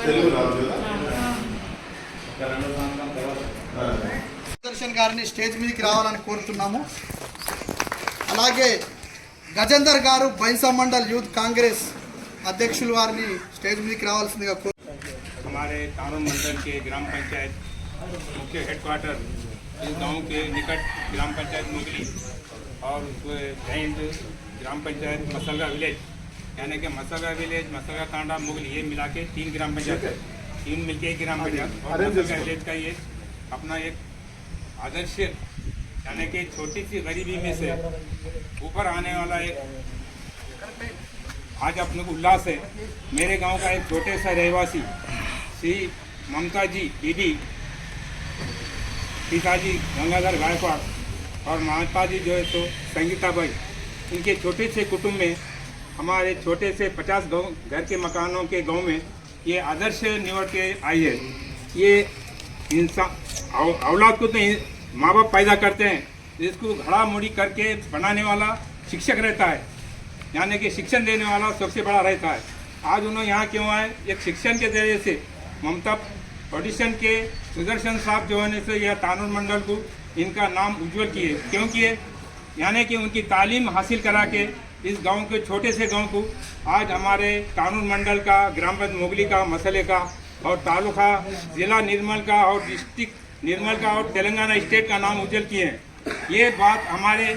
తెలుగు రాదు కదా సుదర్శన్ గారిని స్టేజ్ మీదకి రావాలని కోరుతున్నాము అలాగే గజేందర్ గారు బైన్సా మండల్ యూత్ కాంగ్రెస్ అధ్యక్షులు వారిని స్టేజ్ మీదకి రావాల్సిందిగా కోరు हमारे कानून मंडल के ग्राम पंचायत मुख्य हेडक्वार्टर इस गांव के निकट ग्राम पंचायत मुगली और उसके जैंट ग्राम पंचायत मसलगा विलेज यानी कि मसलगा विलेज मसलगा कांडा मुगल ये मिला के तीन ग्राम पंचायत है। तीन मिलके एक ग्राम पंचायत और विलेज का ये अपना एक आदर्श यानी कि छोटी सी गरीबी में से ऊपर आने वाला एक आज अपने को उल्लास है। मेरे गाँव का एक छोटे सा रहवासी श्री ममता जी दीदी पिताजी गंगाधर गायकवाड़ और माता जी जो है तो संगीता भाई इनके छोटे से कुटुंब में हमारे छोटे से पचास गाँव, घर के मकानों के गाँव में ये आदर्श निवड़ के आई है। ये इंसान औलाद को तो माँ बाप पैदा करते हैं। जिसको घड़ा मुड़ी करके बनाने वाला शिक्षक रहता है। यानी कि शिक्षण देने वाला सबसे बड़ा रहता है। आज उन्होंने यहाँ क्यों आए? एक शिक्षण के ज़रिए से। ममता ऑडिशन के सुदर्शन साहब जो होने से यह तानूर मंडल को इनका नाम उज्जवल किए। क्यों किए? यानी कि उनकी तालीम हासिल करा के इस गाँव के छोटे से गाँव को आज हमारे कानून मंडल का, ग्राम पंचायत मोगली का, मसले का और तालुका जिला निर्मल का और डिस्ट्रिक्ट निर्मल का और तेलंगाना स्टेट का नाम उज्जवल किए हैं। ये बात हमारे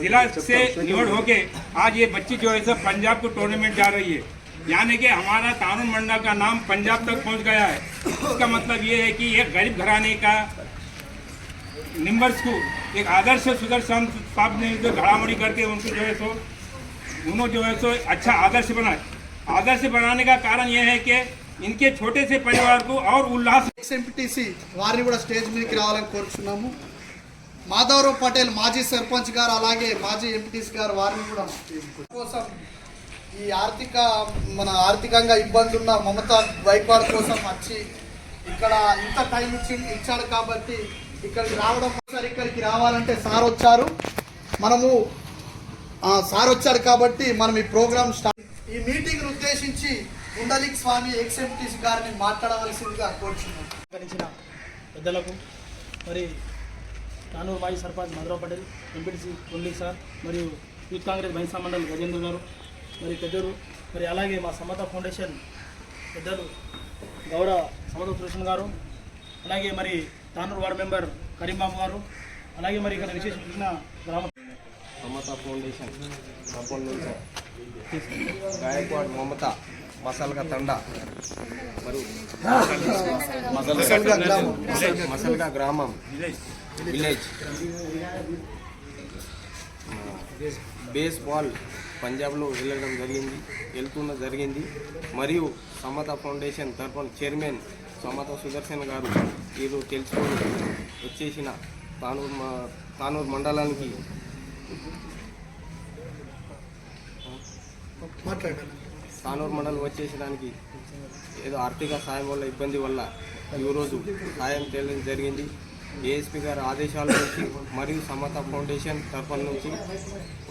जिला से निवड़ होके आज ये बच्ची जो है, सब पंजाब को टूर्नामेंट जा रही है। यानी कि हमारा कानून मंडल का नाम पंजाब तक पहुँच गया है। इसका मतलब ये है कि एक गरीब घराने का निम्बर्स को एक आदर्श सुदर्शन साहब ने जो घड़ामड़ी करके उनको जो है सो उन्होंने जो है सो अच्छा आदर्श बनाए आदर्श बनाने का कारण यह है कि इनके छोटे से परिवार को और उल्लास ఎక్స్ ఎంపీటీసీ వారిని కూడా స్టేజ్ మీదకి రావాలని కోరుచున్నాము మాధవరావు పటేల్ మాజీ సర్పంచ్ గారు అలాగే మాజీ ఎంపీటీసీ గారు వారిని కూడా కోసం ఈ ఆర్థిక మన ఆర్థికంగా ఇబ్బంది ఉన్న మమతా వైద్వాడ్ కోసం వచ్చి ఇక్కడ ఇంత టైం ఇచ్చి ఇచ్చాడు కాబట్టి ఇక్కడికి రావడం ఒకసారి ఇక్కడికి రావాలంటే సార్ వచ్చారు. మనము సార్ వచ్చారు కాబట్టి మనం ఈ ప్రోగ్రామ్ స్టార్ట్ ఈ మీటింగ్ ఉద్దేశించి ఉండలిక్ స్వామి ఎక్స్ గారిని మాట్లాడవలసిందిగా కోరుచున్నాం. పెద్దలకు మరి కానూరు మాజీ సర్పంచ్ మధురావు పటేల్ ఎంపీటీసీ ఉండలిక్ సార్ మరియు యూత్ కాంగ్రెస్ బైన్సా మండలి గజేంద్ర గారు మరి పెద్దలు మరి అలాగే మా సమత ఫౌండేషన్ పెద్దలు గౌరవ సమత కృష్ణ గారు అలాగే మరి తానూరు వార్డు మెంబర్ కరీంబాబు గారు. అలాగే మరి ఇక్కడ విశేషించిన గ్రామ మమతా ఫౌండేషన్ గాయక్వాడ్ మమత మసాల్గా తండ. మరియు మసల్గా గ్రామం. గ్రామం. విలేజ్. బేస్ బాల్ పంజాబ్లో వెళ్ళడం జరిగింది వెళ్తున్న జరిగింది. మరియు సమత ఫౌండేషన్ తరఫున చైర్మన్ సమత సుదర్శన్ గారు ఈరోజు తెలుసుకొని వచ్చేసిన తానూరు మ- తానూరు మండలానికి. తానూరు మండలం వచ్చేసడానికి ఏదో ఆర్థిక సాయం వల్ల ఇబ్బంది వల్ల ఈరోజు సాయం చేయడం జరిగింది. ఏఎస్పీ గారి ఆదేశాల నుంచి మరియు సమత ఫౌండేషన్ తరఫున నుంచి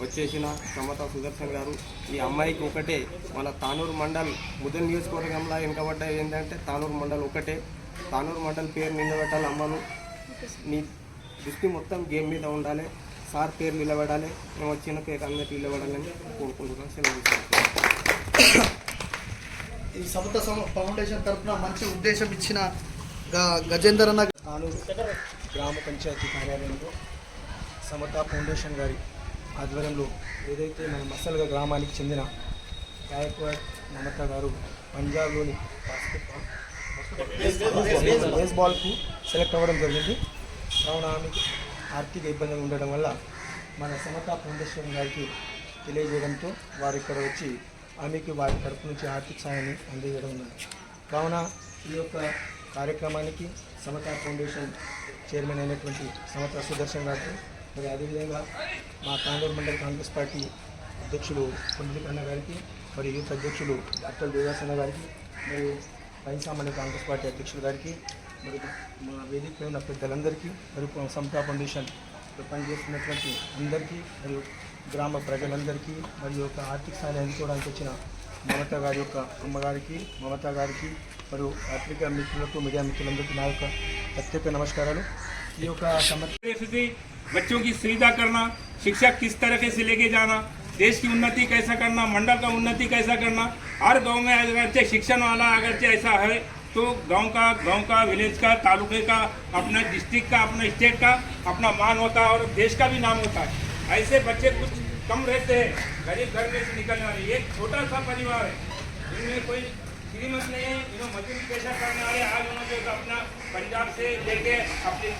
వచ్చేసిన సమత సుదర్శన్ గారు ఈ అమ్మాయికి ఒకటే. మన తానూరు మండల్ ముదల్ నియోజకవర్గంలో వెనుకబడ్డ ఏంటంటే తానూరు మండల్ ఒకటే. తానూరు మండల్ పేరు నిలబెట్టాలి అమ్మను. నీ దృష్టి మొత్తం గేమ్ మీద ఉండాలి. సార్ పేరు నిలబడాలి. మేము వచ్చిన పేరు అందరికి నిలబడాలని కోరుకుంటున్నాను సెలవు. ఈ సమత సమ- ఫౌండేషన్ తరఫున మంచి ఉద్దేశం ఇచ్చిన గ- గజేందర్ అన్న తాలూరు గ్రామ పంచాయతీ కార్యాలయంలో సమతా ఫౌండేషన్ గారి ఆధ్వర్యంలో ఏదైతే మన మసల్గా గ్రామానికి చెందిన గాయక్వాడ్ మమత గారు పంజాబ్లోని బాస్కెట్బాల్ బేస్బాల్కు సెలెక్ట్ అవ్వడం జరిగింది. కావున ఆమెకి ఆర్థిక ఇబ్బందులు ఉండడం వల్ల మన సమతా ఫౌండేషన్ గారికి తెలియజేయడంతో వారు ఇక్కడ వచ్చి ఆమెకి వారి తరపు నుంచి ఆర్థిక సాయాన్ని అందజేయడం ఉన్నది కావున ఈ యొక్క కార్యక్రమానికి సమతా ఫౌండేషన్ చైర్మన్ అయినటువంటి సమతా సుదర్శన్ గారికి మరి అదేవిధంగా మా కాంగూరు మండల కాంగ్రెస్ పార్టీ అధ్యక్షులు కొండలికన్న గారికి మరి యూత్ అధ్యక్షులు డాక్టర్ దేవాసన్న గారికి మరియు పైసా మండల కాంగ్రెస్ పార్టీ అధ్యక్షులు గారికి మరి మా వేదిక పైన ఉన్న పెద్దలందరికీ మరియు సమతా ఫౌండేషన్ పనిచేస్తున్నటువంటి అందరికీ మరియు గ్రామ ప్రజలందరికీ మరియు యొక్క ఆర్థిక సహాయం అందుకోవడానికి వచ్చిన మమత గారి యొక్క అమ్మగారికి మమత గారికి మరియు పత్రికా మిత్రులకు మీడియా మిత్రులందరికీ నా యొక్క ప్రత్యేక నమస్కారాలు ఈ యొక్క సమర్ से बच्चों की सुविधा करना शिक्षा किस तरीके से लेके जाना देश की उन्नति कैसा करना, मंडल का उन्नति कैसा करना, हर गाँव में अगरचे शिक्षण वाला अगरचे ऐसा है तो गाँव का गाँव का विलेज का, तालुके का, अपना डिस्ट्रिक्ट का, अपना स्टेट का, अपना मान होता है और देश का भी नाम होता है। ऐसे बच्चे कुछ कम रहते हैं, गरीब घर में से निकलने वाले। एक छोटा सा परिवार है इनमें कोई श्रीमत नहीं है, इन्होंने मजदूरी पेशा करने वाले। आज उन्होंने अपना पंजाब से लेके अपने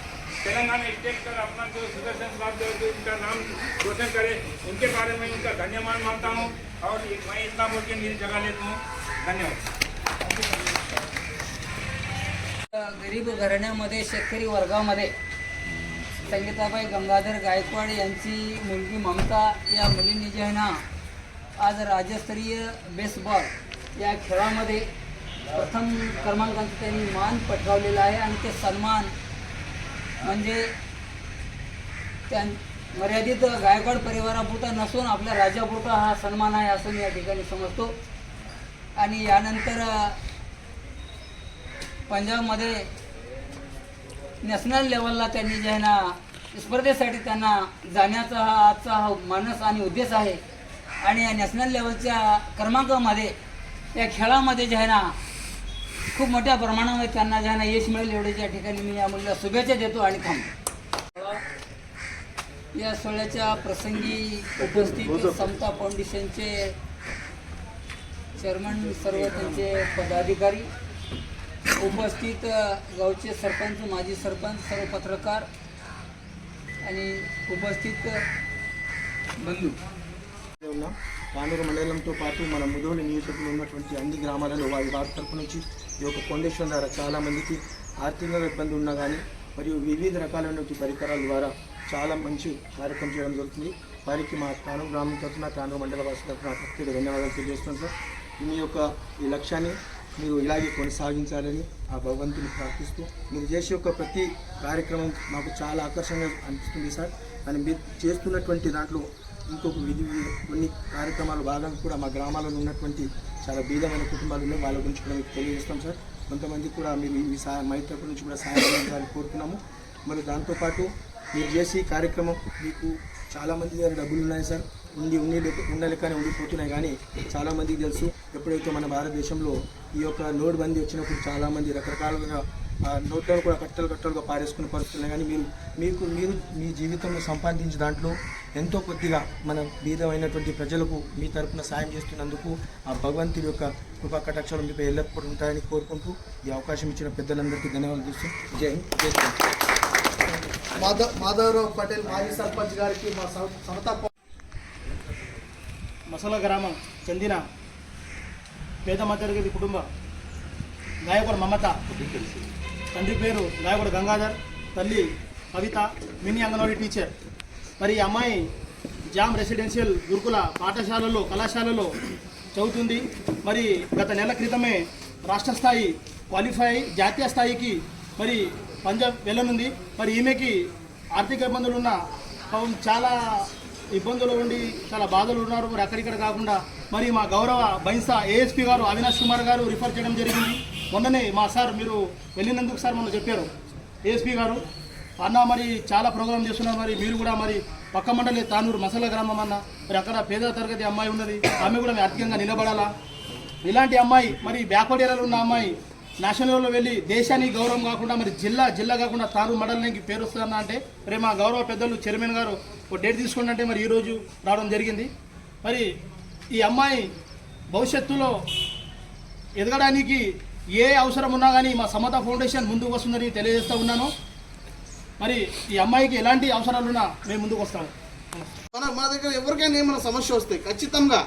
तेलंगाना स्टेट का अपना जो सुदर्शन साहब जो जो इनका नाम रोशन करे उनके बारे में उनका धन्यवाद मानता हूँ और मैं इतना बोल के मेरी जगह लेता हूँ। धन्यवाद। गरीब घराण्यामध्ये शेतकरी वर्गामध्ये संगीताबाई गंगाधर गायकवाड यांची मुलगी ममता या मुलींनी जे आहे ना आज राज्यस्तरीय बेसबॉल या खेळामध्ये प्रथम क्रमांकाचा त्यांनी मान पटकावलेला आहे आणि ते सन्मान म्हणजे त्या मर्यादित गायकवाड परिवारापुरता नसून आपल्या राज्यापुरता हा सन्मान आहे असं मी या ठिकाणी समजतो. आणि यानंतर पंजाबमध्ये नॅशनल लेवलला त्यांनी जे आहे ना स्पर्धेसाठी त्यांना जाण्याचा हा आजचा हा मानस आणि उद्देश आहे. आणि या नॅशनल लेवलच्या क्रमांकामध्ये या खेळामध्ये जे आहे ना खूप मोठ्या प्रमाणामध्ये त्यांना ज्यांना यश मिळेल एवढ्याच या ठिकाणी मी या मुलीला शुभेच्छा देतो आणि थांबतो या सोहळ्याच्या प्रसंगी उपस्थित समता फाउंडेशनचे चेअरमन सर्व त्यांचे पदाधिकारी उपस्थित गावचे सरपंच माजी सरपंच सर्व पत्रकार आणि उपस्थित बंधू. ఉన్న మండలంతో పాటు మన ముదోలి నియోజకవర్గంలో ఉన్నటువంటి అన్ని గ్రామాలలో వారి వారి తరపు నుంచి ఈ యొక్క ఫౌండేషన్ ద్వారా చాలామందికి ఆర్థికంగా ఇబ్బంది ఉన్నా కానీ మరియు వివిధ రకాలైనటువంటి పరికరాల ద్వారా చాలా మంచి కార్యక్రమం చేయడం జరుగుతుంది. వారికి మా తాను గ్రామం తరఫున తాను మండల వాసి తరఫున ప్రత్యేక ధన్యవాదాలు తెలియజేస్తున్నాం సార్. మీ యొక్క ఈ లక్ష్యాన్ని మీరు ఇలాగే కొనసాగించాలని ఆ భగవంతుని ప్రార్థిస్తూ మీరు చేసే యొక్క ప్రతి కార్యక్రమం మాకు చాలా ఆకర్షణగా అనిపిస్తుంది సార్. అని మీరు చేస్తున్నటువంటి దాంట్లో ఇంకొక విధి కొన్ని కార్యక్రమాలు భాగంగా కూడా మా గ్రామాలలో ఉన్నటువంటి చాలా బీదమైన కుటుంబాలు ఉన్నాయి. వాళ్ళ గురించి కూడా మీకు తెలియజేస్తాం సార్. కొంతమంది కూడా మీరు ఈ సాయం మైత్రి నుంచి కూడా సహాయం చేయాలని కోరుతున్నాము. మరి దాంతోపాటు మీరు చేసే కార్యక్రమం మీకు చాలామంది దగ్గర డబ్బులు ఉన్నాయి సార్. ఉండి ఉండి ఉండాలి కానీ ఉండిపోతున్నాయి. కానీ చాలామందికి తెలుసు ఎప్పుడైతే మన భారతదేశంలో ఈ యొక్క నోట్ బందీ వచ్చినప్పుడు చాలామంది రకరకాలుగా ఆ నోట్లను కూడా కట్టలు కట్టలుగా పారేసుకునే పరిస్థితున్నాయి కానీ మీరు మీకు మీరు మీ జీవితంలో సంపాదించిన దాంట్లో ఎంతో కొద్దిగా మన బీదమైనటువంటి ప్రజలకు మీ తరపున సాయం చేస్తున్నందుకు ఆ భగవంతుడి యొక్క కృపా కటాక్షాలు మీకు ఎల్లప్పుడూ ఉంటాయని కోరుకుంటూ ఈ అవకాశం ఇచ్చిన పెద్దలందరికీ ధన్యవాదాలు చేస్తూ జై హింద్ జై. మాధవ్ మాధవరావు పటేల్ మాజీ సర్పంచ్ గారికి మా సమ- సమతా ఫౌ- మసల గ్రామం చెందిన పేద మధ్యతరగతి కుటుంబ గాయకుడు మమత తండ్రి పేరు గాయకుడు గంగాధర్ తల్లి కవిత మినీ అంగన్వాడీ టీచర్. మరి ఈ అమ్మాయి జామ్ రెసిడెన్షియల్ గురుకుల పాఠశాలలో కళాశాలలో చదువుతుంది. మరి గత నెల క్రితమే రాష్ట్ర స్థాయి క్వాలిఫై జాతీయ స్థాయికి మరి పంజాబ్ వెళ్ళనుంది. మరి ఈమెకి ఆర్థిక ఇబ్బందులు ఉన్న చాలా ఇబ్బందులు ఉండి చాలా బాధలు ఉన్నారు. మరి అక్కడిక్కడ కాకుండా మరి మా గౌరవ బైన్సా ఏఎస్పీ గారు అవినాష్ కుమార్ గారు రిఫర్ చేయడం జరిగింది. మొన్ననే మా సార్ మీరు వెళ్ళినందుకు సార్ మొన్న చెప్పారు. ఏఎస్పీ గారు అన్న మరి చాలా ప్రోగ్రామ్ చేస్తున్నారు మరి మీరు కూడా మరి పక్క మండలి తానూరు మసల గ్రామం అన్న మరి అక్కడ పేద తరగతి అమ్మాయి ఉన్నది ఆమె కూడా ఆర్థికంగా నిలబడాలా? ఇలాంటి అమ్మాయి మరి బ్యాక్వర్డ్ ఏరియాలో ఉన్న అమ్మాయి నేషనల్లో వెళ్ళి దేశానికి గౌరవం కాకుండా మరి జిల్లా జిల్లా కాకుండా తాను మండలానికి పేరు వస్తుందన్న అంటే మరి మా గౌరవ పెద్దలు చైర్మన్ గారు ఒక డేట్ తీసుకోండి అంటే మరి ఈరోజు రావడం జరిగింది. మరి ఈ అమ్మాయి భవిష్యత్తులో ఎదగడానికి ఏ అవసరం ఉన్నా కానీ మా సమత ఫౌండేషన్ ముందుకు వస్తుందని తెలియజేస్తూ ఉన్నాను. మరి ఈ అమ్మాయికి ఎలాంటి అవసరాలున్నా మేము ముందుకు వస్తాము. మన మన దగ్గర ఎవరికైనా ఏమైనా సమస్య వస్తే ఖచ్చితంగా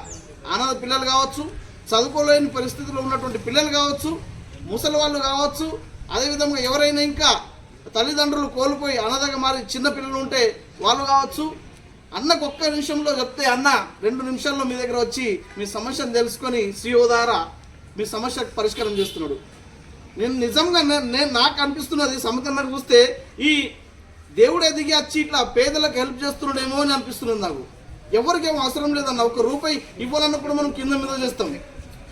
అనాథ పిల్లలు కావచ్చు చదువుకోలేని పరిస్థితిలో ఉన్నటువంటి పిల్లలు కావచ్చు ముసలి వాళ్ళు కావచ్చు అదేవిధంగా ఎవరైనా ఇంకా తల్లిదండ్రులు కోల్పోయి అనాథగా మారి చిన్న పిల్లలు ఉంటే వాళ్ళు కావచ్చు. అన్నకు ఒక్క నిమిషంలో చెప్తే అన్న రెండు నిమిషాల్లో మీ దగ్గర వచ్చి మీ సమస్యను తెలుసుకొని శ్రీ ద్వారా మీ సమస్యకు పరిష్కారం చేస్తున్నాడు. నేను నిజంగా నేను నాకు అనిపిస్తున్నది సమతన్నకు చూస్తే ఈ దేవుడే దిగి వచ్చి ఇట్లా పేదలకు హెల్ప్ చేస్తున్నాడేమో అని అనిపిస్తున్నది నాకు. ఎవరికేం అవసరం లేదన్న ఒక రూపాయి ఇవ్వాలన్నప్పుడు మనం కింద మీద చేస్తాం.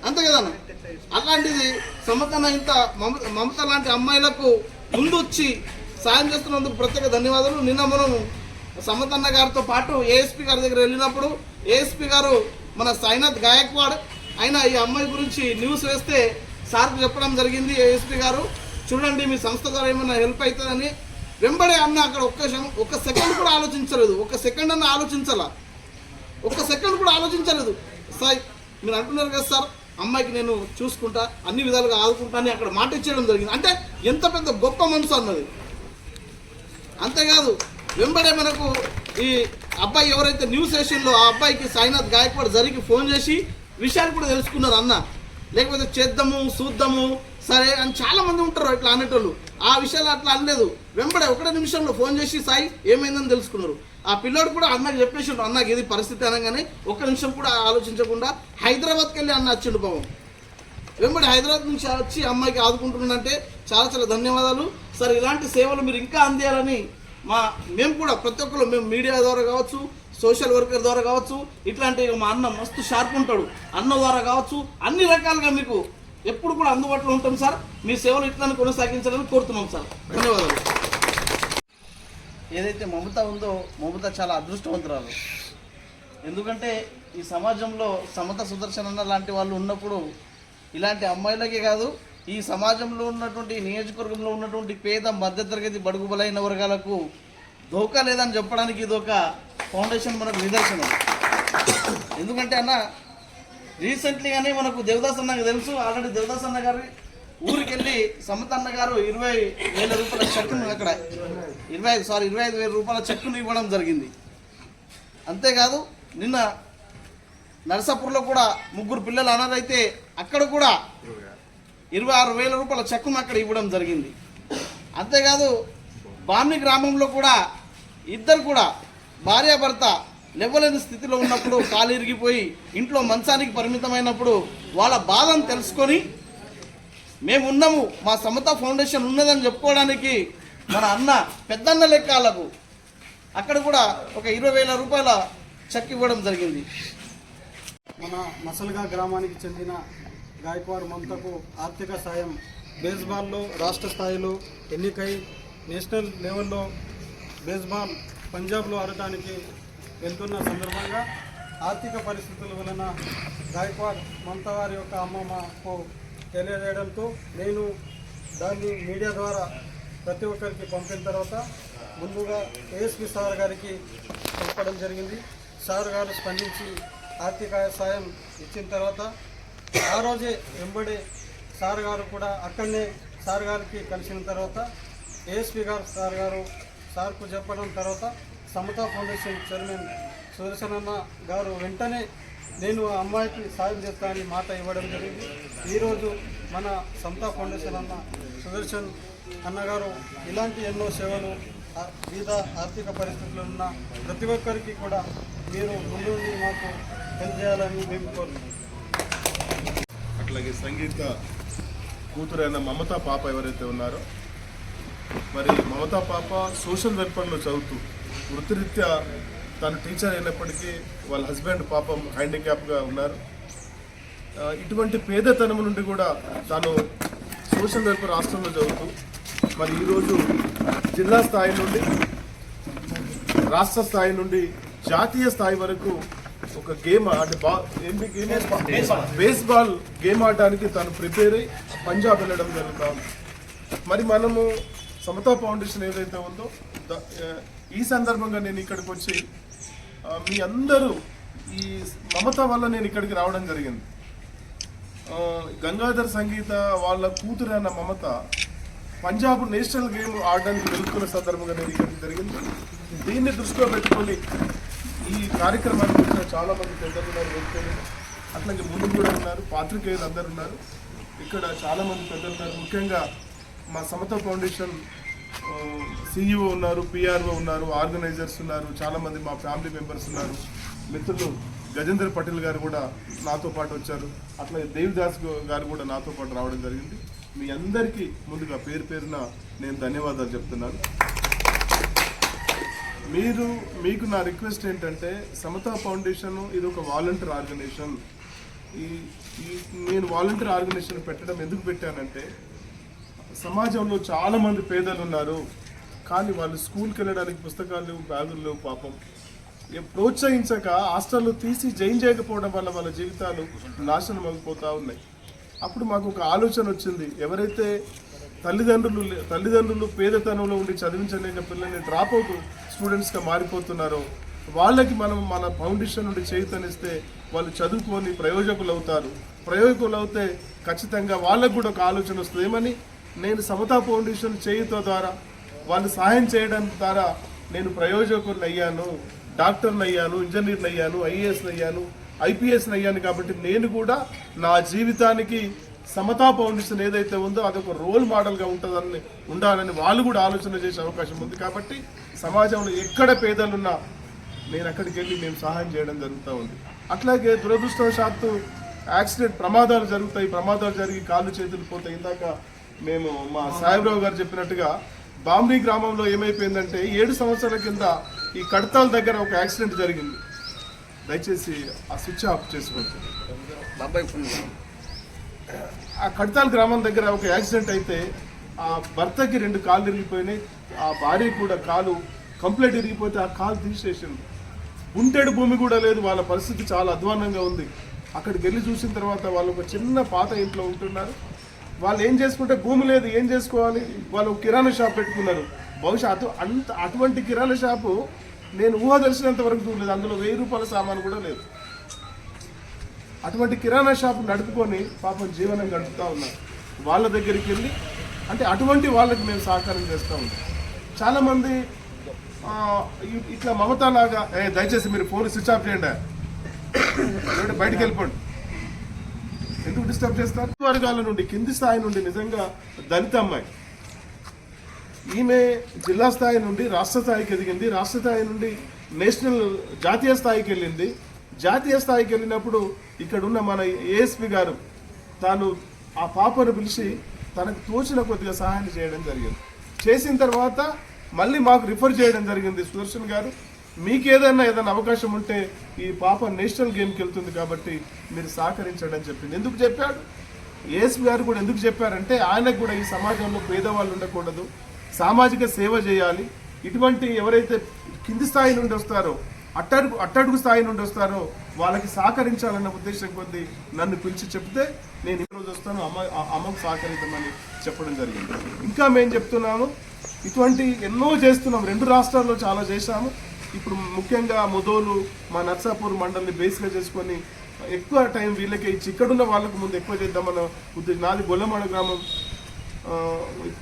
అంతే కదన్న అలాంటిది సమతన ఇంత మమత మమత లాంటి అమ్మాయిలకు ముందు వచ్చి సాయం చేస్తున్నందుకు ప్రత్యేక ధన్యవాదాలు. నిన్న మనం సమతన్న గారితో పాటు ఏఎస్పీ గారి దగ్గర వెళ్ళినప్పుడు ఏఎస్పీ గారు మన సైనాథ్ గాయక్వాడ్ అయినా ఈ అమ్మాయి గురించి న్యూస్ వేస్తే సార్కు చెప్పడం జరిగింది ఏఎస్పీ గారు. చూడండి మీ సంస్థ ద్వారా ఏమైనా హెల్ప్ అవుతుందని వెంబడే అన్న అక్కడ ఒక్క ఒక ఒక్క సెకండ్ కూడా ఆలోచించలేదు. ఒక్క సెకండ్ అన్న ఆలోచించాలా. ఒక్క సెకండ్ కూడా ఆలోచించలేదు. సార్ మీరు అంటున్నారు కదా సార్ అమ్మాయికి నేను చూసుకుంటా అన్ని విధాలుగా ఆదుకుంటా అని అక్కడ మాట ఇచ్చేయడం జరిగింది. అంటే ఎంత పెద్ద గొప్ప మనసు అన్నది. అంతేకాదు వెంబడే మనకు ఈ అబ్బాయి ఎవరైతే న్యూస్ స్టేషన్లో ఆ అబ్బాయికి సాయినాథ్ గాయక్వాడ్ జరిగి ఫోన్ చేసి విషయాలు కూడా తెలుసుకున్నారు అన్న. లేకపోతే చేద్దాము చూద్దాము సరే అని చాలా మంది ఉంటారు ఇట్లా అనేటోళ్ళు. ఆ విషయాలు అట్లా అనలేదు. వెంబడే ఒకటే నిమిషంలో ఫోన్ చేసి సాయి ఏమైందని తెలుసుకున్నారు. ఆ పిల్లోడు కూడా అన్నకి చెప్పేసిండు అన్నకి ఇది పరిస్థితి అనగానే ఒక్క నిమిషం కూడా ఆలోచించకుండా హైదరాబాద్కి వెళ్ళి అన్న వచ్చిండు పాపం. వెంబడి హైదరాబాద్ నుంచి వచ్చి అమ్మాయికి ఆదుకుంటున్నానంటే చాలా చాలా ధన్యవాదాలు. సార్ ఇలాంటి సేవలు మీరు ఇంకా అందేయాలని మా మేము కూడా ప్రతి ఒక్కరు మేము మీడియా ద్వారా కావచ్చు సోషల్ వర్కర్ ద్వారా కావచ్చు ఇట్లాంటి మా అన్న మస్తు షార్ప్ ఉంటాడు. అన్న ద్వారా కావచ్చు అన్ని రకాలుగా మీకు ఎప్పుడు కూడా అందుబాటులో ఉంటాం సార్. మీ సేవలు ఇట్లా కొనసాగించాలని కోరుతున్నాం సార్. ధన్యవాదాలు. ఏదైతే మమత ఉందో మమత చాలా అదృష్టవంతురాలు. ఎందుకంటే ఈ సమాజంలో సమత సుదర్శన అన్న లాంటి వాళ్ళు ఉన్నప్పుడు ఇలాంటి అమ్మాయిలకే కాదు ఈ సమాజంలో ఉన్నటువంటి నియోజకవర్గంలో ఉన్నటువంటి పేద మధ్యతరగతి బడుగు బలైన వర్గాలకు దోకా లేదని చెప్పడానికి ఇది ఒక ఫౌండేషన్ మనకు నిదర్శనం. ఎందుకంటే అన్న రీసెంట్లీగానే మనకు దేవదాస్ అన్నకు తెలుసు. ఆల్రెడీ దేవదాస్ అన్న గారి ఊరికి వెళ్ళి సమతన్న గారు ఇరవై వేల రూపాయల చెక్కును అక్కడ ఇరవై ఐదు సారీ ఇరవై ఐదు వేల రూపాయల చెక్కును ఇవ్వడం జరిగింది. అంతేకాదు నిన్న నరసాపూర్లో కూడా ముగ్గురు పిల్లలు అనాథైతే అక్కడ కూడా ఇరవై ఆరు వేల రూపాయల చెక్కును అక్కడ ఇవ్వడం జరిగింది. అంతేకాదు బామ్ని గ్రామంలో కూడా ఇద్దరు కూడా భార్యాభర్త లేవలేని స్థితిలో ఉన్నప్పుడు కాలు ఇరిగిపోయి ఇంట్లో మంచానికి పరిమితమైనప్పుడు వాళ్ళ బాధను తెలుసుకొని మేము ఉన్నాము మా సమత ఫౌండేషన్ ఉన్నదని చెప్పుకోవడానికి మన అన్న పెద్దన్న లెక్కలకు అక్కడ కూడా ఒక ఇరవై వేల రూపాయల చెక్ ఇవ్వడం జరిగింది. మన మసల్గా గ్రామానికి చెందిన గాయక్వాడ్ మమతకు ఆర్థిక సాయం. బేస్బాల్లో రాష్ట్ర స్థాయిలో ఎన్నికై నేషనల్ లెవెల్లో బేస్బాల్ పంజాబ్లో ఆడటానికి వెళ్తున్న సందర్భంగా ఆర్థిక పరిస్థితుల వలన గాయక్వాడ్ మమత వారి యొక్క అమ్మమ్మకు తెలియజేయడంతో నేను దాన్ని మీడియా ద్వారా ప్రతి ఒక్కరికి పంపిన తర్వాత ముందుగా ఏఎస్పి సార్ గారికి పంపడం జరిగింది. సార్ గారు స్పందించి ఆర్థిక సాయం ఇచ్చిన తర్వాత ఆ రోజే వెంబడే సార్ గారు కూడా అక్కడనే సార్ గారికి కలిసిన తర్వాత ఏఎస్పి గారు సార్ గారు సార్కు చెప్పడం తర్వాత సమతా ఫౌండేషన్ చైర్మన్ సుదర్శనన్న గారు వెంటనే నేను ఆ అమ్మాయికి సాయం చేస్తానని మాట ఇవ్వడం జరిగింది. ఈరోజు మన సమతా ఫౌండేషన్ అన్న సుదర్శన్ అన్నగారు ఇలాంటి ఎన్నో సేవలు వివిధ ఆర్థిక పరిస్థితులు ఉన్న ప్రతి ఒక్కరికి కూడా మీరు ముందు మాకు హెల్ప్ చేయాలని మేము కోరుతున్నాం. అట్లాగే సంగీత కూతురైన మమతా పాప ఎవరైతే ఉన్నారో మరి మమత పాప సోషల్ వెల్ఫేర్లో చదువుతూ వృత్తిరీత్యా తను టీచర్ అయినప్పటికీ వాళ్ళ హస్బెండ్ పాపం హ్యాండిక్యాప్గా ఉన్నారు. ఇటువంటి పేదతనం నుండి కూడా తాను సోషల్ వెల్ఫేర్ రాష్ట్రంలో చదువుతూ మరి ఈరోజు జిల్లా స్థాయి నుండి రాష్ట్ర స్థాయి నుండి జాతీయ స్థాయి వరకు ఒక గేమ్ అంటే బా ఏంటి గేమ్ బేస్బాల్ గేమ్ ఆడడానికి తను ప్రిపేర్ అయ్యి పంజాబ్ వెళ్ళడం జరుగుతా ఉంది. మరి మనము సమతా ఫౌండేషన్ ఏదైతే ఉందో ఈ సందర్భంగా నేను ఇక్కడికి వచ్చి మీ అందరూ ఈ మమత వల్ల నేను ఇక్కడికి రావడం జరిగింది. గంగాధర్ సంగీత వాళ్ళ కూతురు అన్న మమత పంజాబ్ నేషనల్ గేమ్ ఆడడానికి వెళ్తున్న సందర్భంగా నేను ఇక్కడికి జరిగింది. దీన్ని దృష్టిలో పెట్టుకొని ఈ కార్యక్రమానికి వచ్చిన చాలామంది పెద్దలు ఉన్నారు వ్యక్తులు అట్లాగే ముందు కూడా ఉన్నారు పాత్రికేయులు అందరు ఉన్నారు. ఇక్కడ చాలామంది పెద్దలు ఉన్నారు. ముఖ్యంగా మా సమత ఫౌండేషన్ సిఇఓ ఉన్నారు పిఆర్ఓ ఉన్నారు ఆర్గనైజర్స్ ఉన్నారు చాలామంది మా ఫ్యామిలీ మెంబర్స్ ఉన్నారు. మిత్రులు గజేంద్ర పటేల్ గారు కూడా నాతో పాటు వచ్చారు. అట్లాగే దేవిదాస్ గారు కూడా నాతో పాటు రావడం జరిగింది. మీ అందరికీ ముందుగా పేరు పేరున నేను ధన్యవాదాలు చెప్తున్నాను. మీరు మీకు నా రిక్వెస్ట్ ఏంటంటే సమతా ఫౌండేషన్ ఇది ఒక వాలంటీర్ ఆర్గనైజేషన్. ఈ ఈ నేను వాలంటీర్ ఆర్గనైజేషన్ పెట్టడం ఎందుకు పెట్టానంటే సమాజంలో చాలా మంది పేదలు ఉన్నారు. కానీ వాళ్ళు స్కూల్కి వెళ్ళడానికి పుస్తకాలు బ్యాగులు లేవు పాపం ప్రోత్సహించక హాస్టల్లో తీసి జైన్ చేయకపోవడం వల్ల వాళ్ళ జీవితాలు నాశనం అయిపోతూ ఉన్నాయి. అప్పుడు మాకు ఒక ఆలోచన వచ్చింది. ఎవరైతే తల్లిదండ్రులు తల్లిదండ్రులు పేదతనంలో ఉండి చదివించలేక పిల్లల్ని డ్రాప్ అవుట్ స్టూడెంట్స్గా మారిపోతున్నారో వాళ్ళకి మనం మన ఫౌండేషన్ నుండి చేయుతనిస్తే వాళ్ళు చదువుకొని ప్రయోజకులు అవుతారు ప్రయోజకులు అవుతే ఖచ్చితంగా వాళ్ళకు కూడా ఒక ఆలోచన వస్తుంది ఏమని నేను సమతా ఫౌండేషన్ చేయుతో ద్వారా వాళ్ళు సహాయం చేయడం ద్వారా నేను ప్రయోజకుడిని అయ్యాను డాక్టర్ని అయ్యాను ఇంజనీర్ని అయ్యాను ఐఏఎస్ని అయ్యాను ఐపీఎస్ని అయ్యాను కాబట్టి నేను కూడా నా జీవితానికి సమతా ఫౌండేషన్ ఏదైతే ఉందో అది ఒక రోల్ మోడల్గా ఉంటుందని ఉండాలని వాళ్ళు కూడా ఆలోచన చేసే అవకాశం ఉంది కాబట్టి సమాజంలో ఎక్కడ పేదలున్నా నేను అక్కడికి వెళ్ళి మేము సహాయం చేయడం జరుగుతూ ఉంది. అట్లాగే దురదృష్టవశాత్తు యాక్సిడెంట్ ప్రమాదాలు జరుగుతాయి ప్రమాదాలు జరిగి కాళ్ళు చేతులు పోతాయి. ఇందాక మేము మా సాయిబరావు గారు చెప్పినట్టుగా బాంబ్రీ గ్రామంలో ఏమైపోయిందంటే ఏడు సంవత్సరాల కింద ఈ కడతాల దగ్గర ఒక యాక్సిడెంట్ జరిగింది. దయచేసి ఆ స్విచ్ ఆఫ్ చేసుకోండి. ఆ కడతాల గ్రామం దగ్గర ఒక యాక్సిడెంట్ అయితే ఆ భర్తకి రెండు కాళ్ళు ఇరిగిపోయినాయి. ఆ భార్య కూడా కాలు కంప్లీట్ ఇరిగిపోతే ఆ కాలు తీసేసింది. ఉంటేడు భూమి కూడా లేదు. వాళ్ళ పరిస్థితి చాలా అధ్వానంగా ఉంది. అక్కడికి వెళ్ళి చూసిన తర్వాత వాళ్ళు ఒక చిన్న పాత ఇంట్లో ఉంటున్నారు. వాళ్ళు ఏం చేసుకుంటే భూమి లేదు ఏం చేసుకోవాలి? వాళ్ళు కిరాణా షాప్ పెట్టుకున్నారు. బహుశా అటు అంత అటువంటి కిరాణా షాపు నేను ఊహ తెలిసినంత వరకు చూడలేదు. అందులో వెయ్యి రూపాయల సామాను కూడా లేదు. అటువంటి కిరాణా షాపు నడుపుకొని పాపం జీవనం గడుపుతూ ఉన్నారు. వాళ్ళ దగ్గరికి వెళ్ళి అంటే అటువంటి వాళ్ళకి మేము సహకారం చేస్తూ ఉన్నాం. చాలామంది ఇట్లా మమతా లాగా దయచేసి మీరు ఫోన్ స్విచ్ ఆఫ్ చేయండి. లేదంటే బయటికి వెళ్ళిపోండి. ఎందుకు డిస్టర్బ్ చేస్తారు? వర్గాల నుండి కింది స్థాయి నుండి నిజంగా దళిత అమ్మాయి. ఈమె జిల్లా స్థాయి నుండి రాష్ట్ర స్థాయికి ఎదిగింది. రాష్ట్ర స్థాయి నుండి నేషనల్ జాతీయ స్థాయికి వెళ్ళింది. జాతీయ స్థాయికి వెళ్ళినప్పుడు ఇక్కడ ఉన్న మన ఏఎస్పి గారు తాను ఆ పాపను పిలిచి తనకు తోచిన కొద్దిగా సహాయం చేయడం జరిగింది. చేసిన తర్వాత మళ్ళీ మాకు రిఫర్ చేయడం జరిగింది సుదర్శన్ గారు. మీకు ఏదైనా ఏదైనా అవకాశం ఉంటే ఈ పాప నేషనల్ గేమ్కి వెళ్తుంది కాబట్టి మీరు సహకరించడని చెప్పింది. ఎందుకు చెప్పాడు? ఏసు గారు కూడా ఎందుకు చెప్పారంటే ఆయనకు కూడా ఈ సమాజంలో పేదవాళ్ళు ఉండకూడదు. సామాజిక సేవ చేయాలి. ఇటువంటి ఎవరైతే కింది స్థాయి నుండి వస్తారో అట్టడుగు అట్టడుగు స్థాయి నుండి వస్తారో వాళ్ళకి సహకరించాలన్న ఉద్దేశం కొద్దీ నన్ను పిలిచి చెప్తే నేను ఈరోజు వస్తాను. అమ్మ ఆ- అమ్మకు సహకరిద్దామని చెప్పడం జరిగింది. ఇంకా మేము చెప్తున్నాము ఇటువంటి ఎన్నో చేస్తున్నాం రెండు రాష్ట్రాల్లో చాలా చేశాము. ఇప్పుడు ముఖ్యంగా ముదోలు మా నర్సాపూర్ మండలిని బేస్గా చేసుకొని ఎక్కువ టైం వీళ్ళకే ఇచ్చి ఇక్కడున్న వాళ్ళకు ముందు ఎక్కువ చేద్దామన్న ఉద్దేశం. నాది గొల్లమాడ గ్రామం.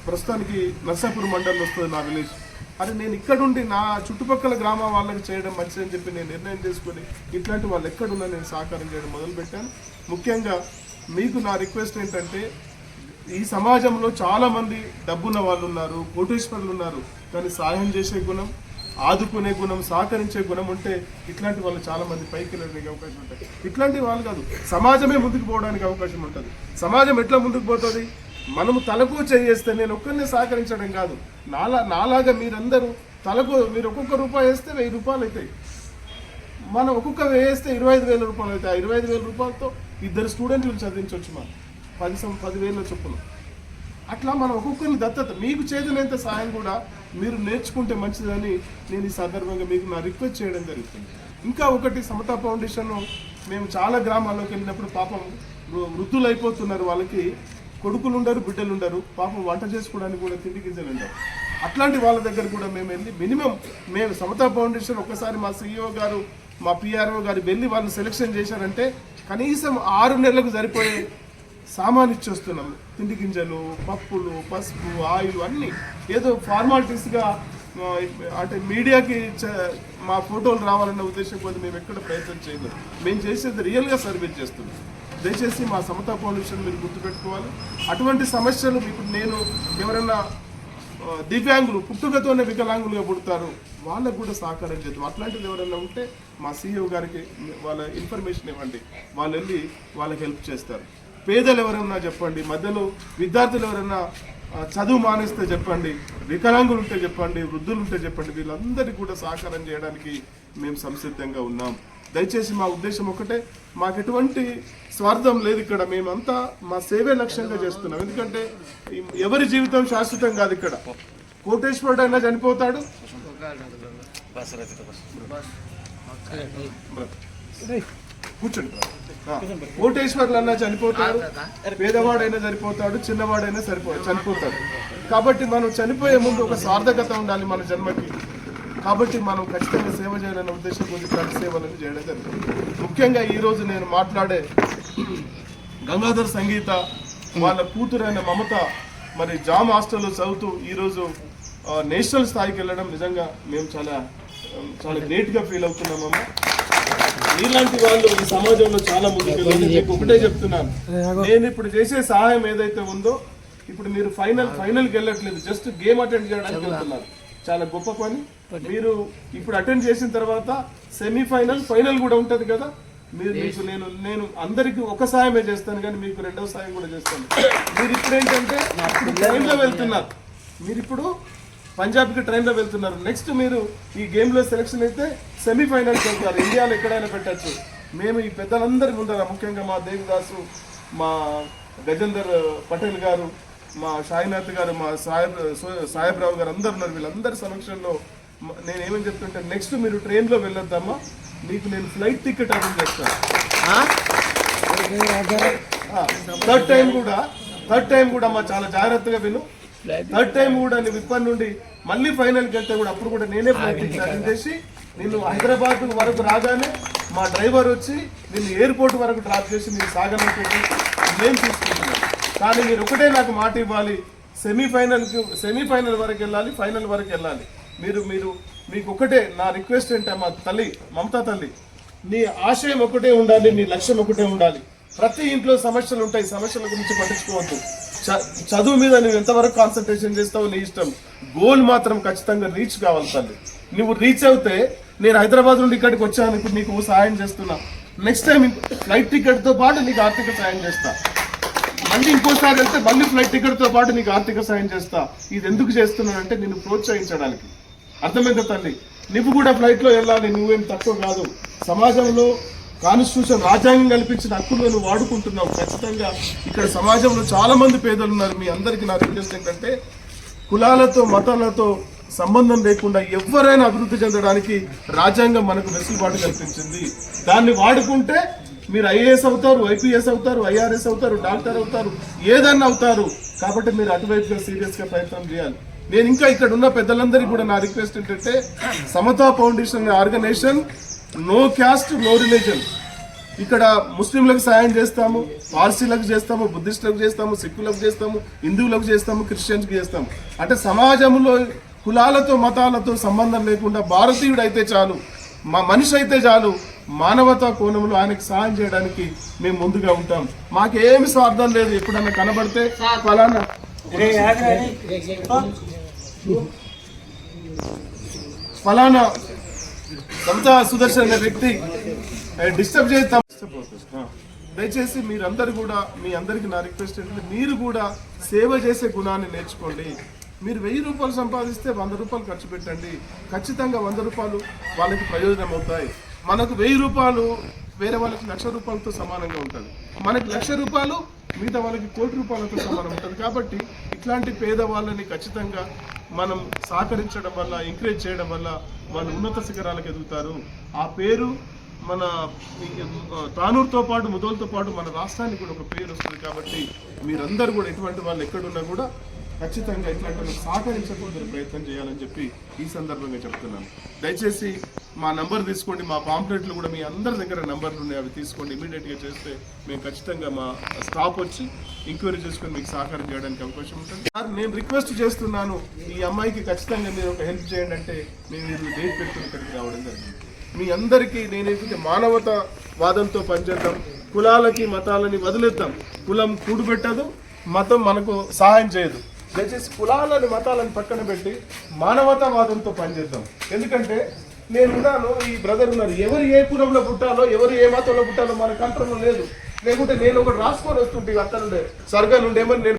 ప్రస్తుతానికి నర్సాపూర్ మండలం వస్తుంది నా విలేజ్ అది నేను ఇక్కడుండి నా చుట్టుపక్కల గ్రామ వాళ్ళకి చేయడం మంచిదని చెప్పి నేను నిర్ణయం చేసుకొని ఇట్లాంటి వాళ్ళు ఎక్కడున్నా నేను సహకారం చేయడం మొదలుపెట్టాను. ముఖ్యంగా మీకు నా రిక్వెస్ట్ ఏంటంటే ఈ సమాజంలో చాలామంది డబ్బున్న వాళ్ళు ఉన్నారు కోటేశ్వరులు ఉన్నారు కానీ సాయం చేసే గుణం ఆదుకునే గుణం సహకరించే గుణం ఉంటే ఇట్లాంటి వాళ్ళు చాలా మంది పైకి వెళ్ళడానికి అవకాశం ఉంటుంది. ఇట్లాంటి వాళ్ళు కాదు సమాజమే ముందుకు పోవడానికి అవకాశం ఉంటుంది. సమాజం ఎట్లా ముందుకు పోతుంది? మనము తలకు చేస్తే నేను ఒక్కరిని సహకరించడం కాదు. నాలా నాలాగా మీరందరూ తలకు మీరు ఒక్కొక్క రూపాయి వేస్తే వెయ్యి రూపాయలు అవుతాయి. మనం ఒక్కొక్క వేస్తే ఇరవై ఐదు వేల రూపాయలు అవుతాయి. ఆ ఇరవై ఐదు వేల రూపాయలతో ఇద్దరు స్టూడెంట్లు చదివించవచ్చు మనం. పది సం పదివేల చొప్పున. అట్లా మనం ఒక్కొక్కరిని దత్తత మీకు చేతనంత సాయం కూడా మీరు నేర్చుకుంటే మంచిదని నేను ఈ సందర్భంగా మీకు నా రిక్వెస్ట్ చేయడం జరుగుతుంది. ఇంకా ఒకటి సమతా ఫౌండేషన్ మేము చాలా గ్రామాల్లోకి వెళ్ళినప్పుడు పాపం వృద్ధులు అయిపోతున్నారు వాళ్ళకి కొడుకులు ఉండరు బిడ్డలు ఉండరు పాపం వంట చేసుకోవడానికి కూడా తిండి గింజలు ఉండరు అట్లాంటి వాళ్ళ దగ్గర కూడా మేము వెళ్ళి మినిమం మేము సమతా ఫౌండేషన్ ఒకసారి మా సీఈఓ గారు మా పిఆర్ఓ గారు వెళ్ళి వాళ్ళు సెలెక్షన్ చేశారంటే కనీసం ఆరు నెలలకు సరిపోయే సామాన్ ఇచ్చొస్తున్నాం తిండి గింజలు పప్పులు పసుపు ఆయిల్ అన్నీ. ఏదో ఫార్మాలిటీస్గా అంటే మీడియాకి మా ఫోటోలు రావాలన్న ఉద్దేశం కొద్ది మేము ఎక్కడ ప్రయత్నం చేయలేదు. మేము చేసేది రియల్గా సర్వీస్ చేస్తున్నాం. దయచేసి మా సమతా ఫౌండేషన్ మీరు గుర్తుపెట్టుకోవాలి. అటువంటి సమస్యలు ఇప్పుడు నేను ఎవరైనా దివ్యాంగులు పుట్టుకతోనే వికలాంగులుగా పుడతారు వాళ్ళకు కూడా సహకారం చేద్దాం. అట్లాంటిది ఎవరైనా ఉంటే మా సీఈఓ గారికి వాళ్ళ ఇన్ఫర్మేషన్ ఇవ్వండి. వాళ్ళు వెళ్ళి వాళ్ళకి హెల్ప్ చేస్తారు. పేదలు ఎవరన్నా చెప్పండి మధ్యలో విద్యార్థులు ఎవరన్నా చదువు మానేస్తే చెప్పండి వికలాంగులు ఉంటే చెప్పండి వృద్ధులు ఉంటే చెప్పండి వీళ్ళందరికీ కూడా సహకారం చేయడానికి మేము సంసిద్ధంగా ఉన్నాం. దయచేసి మా ఉద్దేశం ఒకటే మాకు ఎటువంటి స్వార్థం లేదు ఇక్కడ మేమంతా మా సేవే లక్ష్యంగా చేస్తున్నాం. ఎందుకంటే ఎవరి జీవితం శాశ్వతం కాదు ఇక్కడ. కోటేశ్వరుడు అయినా చనిపోతాడు. కూర్చోండి. కోటేశ్వర్లు అన్నా చనిపోతాడు పేదవాడైనా చనిపోతాడు చిన్నవాడైనా సరిపో చనిపోతాడు. కాబట్టి మనం చనిపోయే ముందు ఒక సార్థకత ఉండాలి మన జన్మకి. కాబట్టి మనం ఖచ్చితంగా సేవ చేయాలనే ఉద్దేశం కొద్ది ఇట్లాంటి సేవలను చేయడం జరుగుతుంది. ముఖ్యంగా ఈ రోజు నేను మాట్లాడే గంగాధర్ సంగీత వాళ్ళ కూతురైన మమత మరి జామ్ హాస్టల్లో చదువుతూ ఈరోజు నేషనల్ స్థాయికి వెళ్ళడం నిజంగా మేము చాలా చాలా గ్రేట్గా ఫీల్ అవుతున్నామమ్మా ఇలాంటి వాళ్ళు ఈ సమాజంలో చాలా ముందుకు వెళ్ళాలి. మీకు ఒకటే చెప్తున్నాను. నేను ఇప్పుడు చేసే సహాయం ఏదైతే ఉందో ఇప్పుడు మీరు ఫైనల్ ఫైనల్కి వెళ్ళట్లేదు. జస్ట్ గేమ్ అటెండ్ చేయడానికి వెళ్తున్నారు. చాలా గొప్ప పని. మీరు ఇప్పుడు అటెండ్ చేసిన తర్వాత సెమీఫైనల్ ఫైనల్ కూడా ఉంటది కదా? మీరు మీకు నేను నేను అందరికి ఒక సాయమే చేస్తాను కానీ మీకు రెండవ సాయం కూడా చేస్తాను. మీరు ఇప్పుడు ఏంటంటే ఇప్పుడు ట్రైన్లో వెళ్తున్నారు. మీరు ఇప్పుడు పంజాబ్కి ట్రైన్లో వెళ్తున్నారు. నెక్స్ట్ మీరు ఈ గేమ్లో సెలెక్షన్ అయితే సెమీఫైనల్కి వెళ్తారు. ఇండియాలో ఎక్కడైనా పెట్టచ్చు. మేము ఈ పెద్దలందరి ముందర ముఖ్యంగా మా దేవిదాసు మా గజేందర్ పటేల్ గారు మా సాయినాథ్ గారు మా సాయబ్ సో- సాహెబ్రావు గారు అందరు ఉన్నారు. వీళ్ళందరి సమక్షంలో నేను ఏమని చెప్తుంటే నెక్స్ట్ మీరు ట్రైన్లో వెళ్ళొద్దమ్మా. మీకు నేను ఫ్లైట్ టికెట్ అరేంజ్ చేస్తాను థర్డ్ టైం కూడా థర్డ్ టైం కూడా అమ్మా చాలా జాగ్రత్తగా విను. థర్డ్ టైం కూడా నువ్వు ఇప్పటి నుండి మళ్ళీ ఫైనల్కి వెళ్తే కూడా అప్పుడు కూడా నేనే అరేంజ్ చేసి నిన్ను హైదరాబాద్ వరకు రాగానే మా డ్రైవర్ వచ్చి నిన్ను ఎయిర్పోర్ట్ వరకు డ్రాప్ చేసి మీరు సాగనంటే నేను తీసుకుంటున్నాను కానీ మీరు ఒకటే నాకు మాట ఇవ్వాలి. సెమీఫైనల్కి సెమీఫైనల్ వరకు వెళ్ళాలి ఫైనల్ వరకు వెళ్ళాలి. మీరు మీరు మీకు ఒకటే నా రిక్వెస్ట్ ఏంటంటే మా తల్లి మమతా తల్లి నీ ఆశయం ఒకటే ఉండాలి నీ లక్ష్యం ఒకటే ఉండాలి. ప్రతి ఇంట్లో సమస్యలు ఉంటాయి సమస్యల గురించి పట్టించుకోవద్దు. చదువు మీద నువ్వు ఎంతవరకు కాన్సన్ట్రేషన్ చేస్తావు నీ ఇష్టం. గోల్ మాత్రం ఖచ్చితంగా రీచ్ కావాలి తల్లి. నువ్వు రీచ్ అవుతే నేను హైదరాబాద్ నుండి ఇక్కడికి వచ్చాను ఇప్పుడు నీకు సహాయం చేస్తున్నా. నెక్స్ట్ టైం ఫ్లైట్ టికెట్తో పాటు నీకు ఆర్థిక సాయం చేస్తా. మళ్ళీ ఇంకోసారి వెళ్తే మళ్ళీ ఫ్లైట్ టికెట్తో పాటు నీకు ఆర్థిక సాయం చేస్తా. ఇది ఎందుకు చేస్తున్నానంటే నిన్ను ప్రోత్సహించడానికి. అర్థమైందా తల్లి? నువ్వు కూడా ఫ్లైట్లో వెళ్ళాలి నువ్వేం తక్కువ కాదు. సమాజంలో కాన్స్టిట్యూషన్ రాజ్యాంగం కల్పించిన హక్కులు నువ్వు వాడుకుంటున్నావు. ఖచ్చితంగా ఇక్కడ సమాజంలో చాలా మంది పేదలు ఉన్నారు. మీ అందరికీ నా రిక్వెస్ట్ ఏంటంటే కులాలతో మతాలతో సంబంధం లేకుండా ఎవరైనా అభివృద్ధి చెందడానికి రాజ్యాంగం మనకు వెసులుబాటు కల్పించింది. దాన్ని వాడుకుంటే మీరు ఐఏఎస్ అవుతారు ఐపీఎస్ అవుతారు ఐఆర్ఎస్ అవుతారు డాక్టర్ అవుతారు ఏదన్నా అవుతారు. కాబట్టి మీరు అటువైపుగా సీరియస్గా ప్రయత్నం చేయాలి. నేను ఇంకా ఇక్కడ ఉన్న పెద్దలందరికీ కూడా నా రిక్వెస్ట్ ఏంటంటే సమతా ఫౌండేషన్ అనే organisation no caste no religion. ఇక్కడ ముస్లింలకు సాయం చేస్తాము పార్సీలకు చేస్తాము బుద్ధిస్టులకు చేస్తాము సిక్కులకు చేస్తాము హిందువులకు చేస్తాము క్రిస్టియన్స్కి చేస్తాము. అంటే సమాజంలో కులాలతో మతాలతో సంబంధం లేకుండా భారతీయుడు అయితే చాలు మా మనిషి అయితే చాలు మానవతా కోణంలో ఆయనకి సహాయం చేయడానికి మేము ముందుగా ఉంటాం. మాకేమి స్వార్థం లేదు ఎప్పుడన్నా కనబడితే ఫలానా ఫలానా సమతా సుదర్శన్ అనే వ్యక్తి డిస్టర్బ్ చేస్తాం దయచేసి మీరందరూ కూడా మీ అందరికి నా రిక్వెస్ట్ ఏంటంటే మీరు కూడా సేవ చేసే గుణాన్ని నేర్చుకోండి. మీరు వెయ్యి రూపాయలు సంపాదిస్తే వంద రూపాయలు ఖర్చు పెట్టండి. ఖచ్చితంగా వంద రూపాయలు వాళ్ళకి ప్రయోజనం అవుతాయి. మనకు వెయ్యి రూపాయలు వేరే వాళ్ళకి లక్ష రూపాయలతో సమానంగా ఉంటుంది. మనకి లక్ష రూపాయలు మిగతా వాళ్ళకి కోటి రూపాయలతో సమానం ఉంటుంది. కాబట్టి ఇట్లాంటి పేదవాళ్ళని ఖచ్చితంగా మనం సహకరించడం వల్ల ఎంకరేజ్ చేయడం వల్ల వాళ్ళు ఉన్నత శిఖరాలకు ఎదుగుతారు. ఆ పేరు మన తానూరుతో పాటు ముదోలతో పాటు మన రాష్ట్రానికి కూడా ఒక పేరు వస్తుంది కాబట్టి మీరందరూ కూడా ఎటువంటి వాళ్ళు ఎక్కడున్నా కూడా ఖచ్చితంగా ఇట్లాంటి వాళ్ళకి సహకరించకుండా ప్రయత్నం చేయాలని చెప్పి ఈ సందర్భంగా చెప్తున్నాను. దయచేసి మా నంబర్ తీసుకోండి మా పాంప్లెట్లు కూడా మీ అందరి దగ్గర నంబర్లు ఉన్నాయి అవి తీసుకోండి ఇమీడియట్గా చేస్తే మేము ఖచ్చితంగా మా స్టాఫ్ వచ్చి ఎంక్వైరీ చేసుకొని మీకు సహకారం చేయడానికి అవకాశం ఉంటుంది. సార్ నేను రిక్వెస్ట్ చేస్తున్నాను ఈ అమ్మాయికి ఖచ్చితంగా మీరు ఒక హెల్ప్ చేయండి అంటే మేము మీరు డేట్ పెట్టుకుని ఇక్కడికి రావడం జరిగింది. మీ అందరికీ నేనైతే మానవత వాదంతో పనిచేద్దాం కులాలకి మతాలని వదిలేద్దాం కులం కూడుపెట్టదు మతం మనకు సహాయం చేయదు. దయచేసి కులాలని మతాలను పక్కన పెట్టి మానవతావాదంతో పనిచేద్దాం. ఎందుకంటే నేనున్నాను ఈ బ్రదర్ ఉన్నారు. ఎవరు ఏ కులంలో పుట్టాలో ఎవరు ఏ మతంలో పుట్టాలో మన కంట్రోల్లో లేదు. లేకుంటే నేను ఒకటి రాసుకొని వస్తుంటే అక్కడ నుండే స్వర్గం నుండి ఏమని నేను